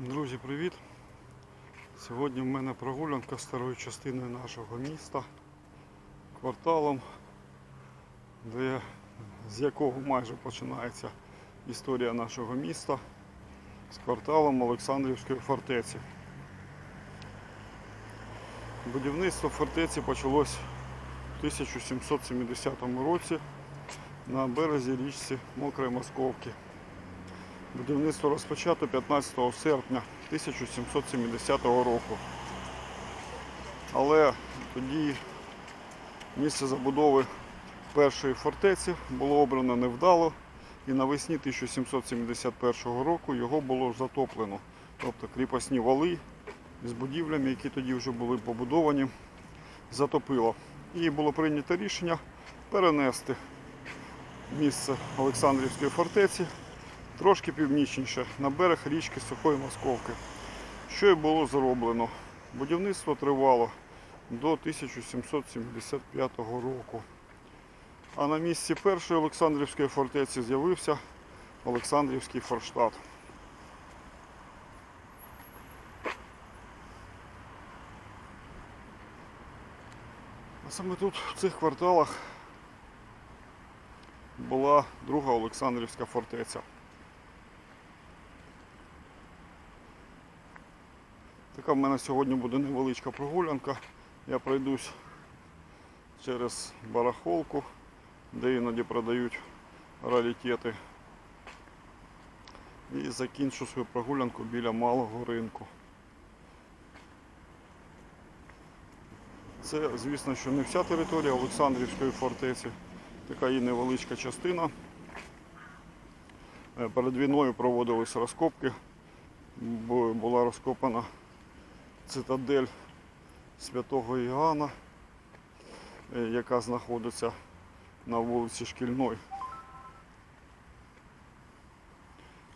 Друзі, привіт! Сьогодні в мене прогулянка старою частиною нашого міста, кварталом, де, з якого майже починається історія нашого міста, з кварталом Олександрівської фортеці. Будівництво фортеці почалось в 1770 році на березі річці Мокрої Московки. Будівництво розпочато 15 серпня 1770 року. Але тоді місце забудови першої фортеці було обрано невдало і навесні 1771 року його було затоплено. Тобто кріпосні вали з будівлями, які тоді вже були побудовані, затопило. І було прийнято рішення перенести місце Олександрівської фортеці трошки північніше, на берег річки Сухої Московки. Що і було зроблено. Будівництво тривало до 1775 року. А на місці першої Олександрівської фортеці з'явився Олександрівський форштадт. А саме тут, в цих кварталах, була друга Олександрівська фортеця. В мене сьогодні буде невеличка прогулянка. Я пройдусь через барахолку, де іноді продають раритети. І закінчу свою прогулянку біля малого ринку. Це, звісно, що не вся територія Олександрівської фортеці, така її невеличка частина. Е, Перед війною проводились розкопки, була розкопана цитадель святого Іоанна, е, яка знаходиться на вулиці Шкільної.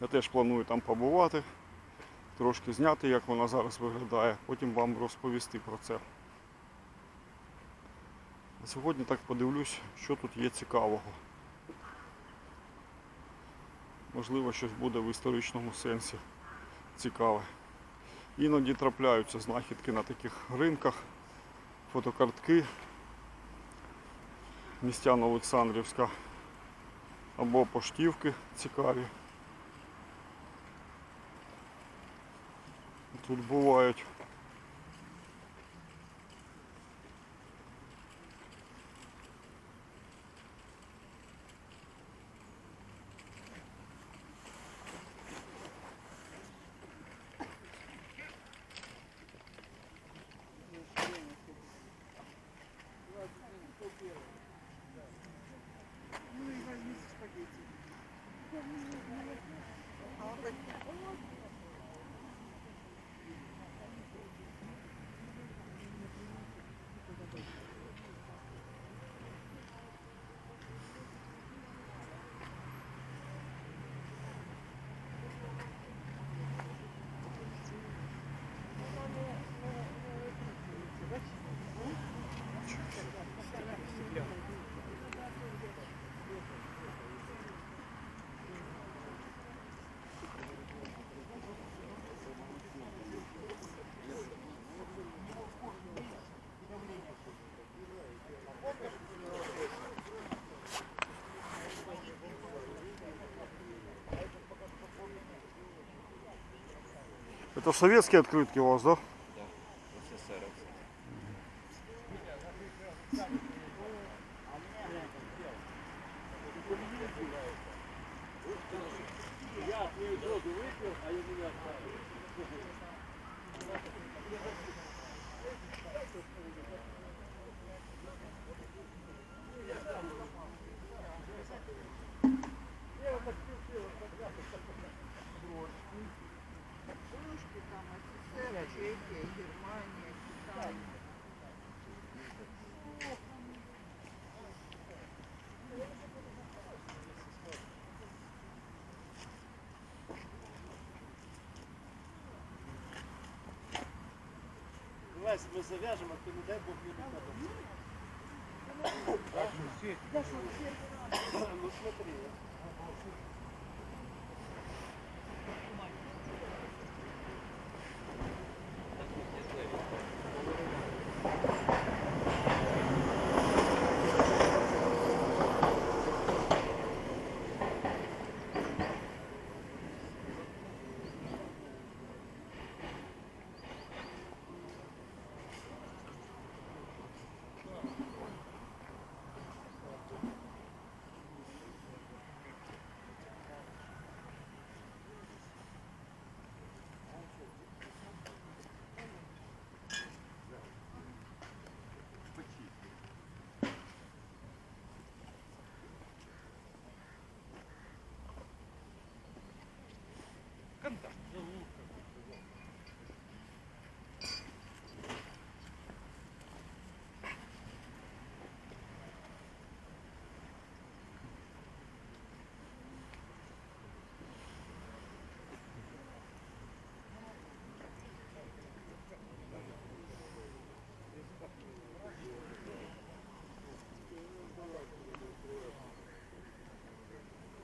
Я теж планую там побувати, трошки зняти, як вона зараз виглядає, потім вам розповісти про це. А сьогодні так подивлюсь, що тут є цікавого. Можливо, щось буде в історичному сенсі цікаве. Іноді трапляються знахідки на таких ринках, фотокартки містян Олександрівська або поштівки цікаві. Тут бувають. Это советские открытки у вас, да? Чехия, Германия, Китай. Лесь, ми зав'яжемо, а ти не дай Бог не Ну смотри.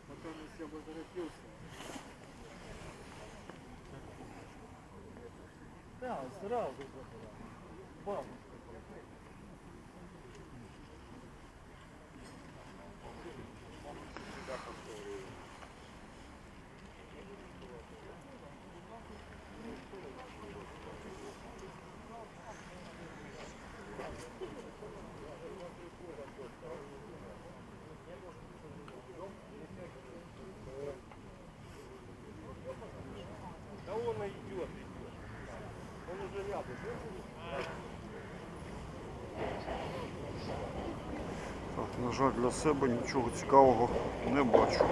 Пока не всем возвратился. 这样，知是。不。Так, на жаль, для себе нічого цікавого не бачу.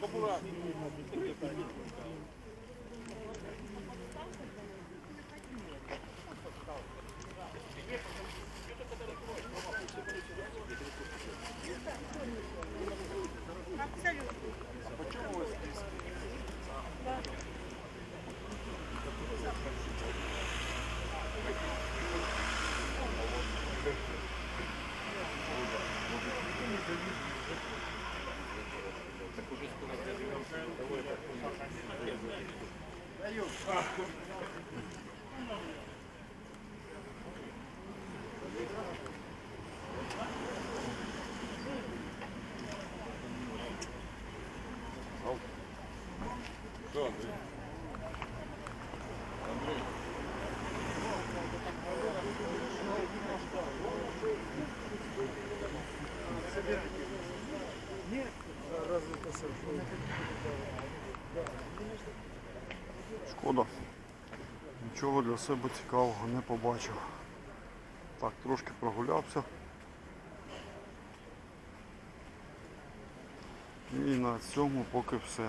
Популярно. Мое. Шкода. Нічого для себе цікавого не побачив. Так, трошки прогулявся. І на цьому поки все.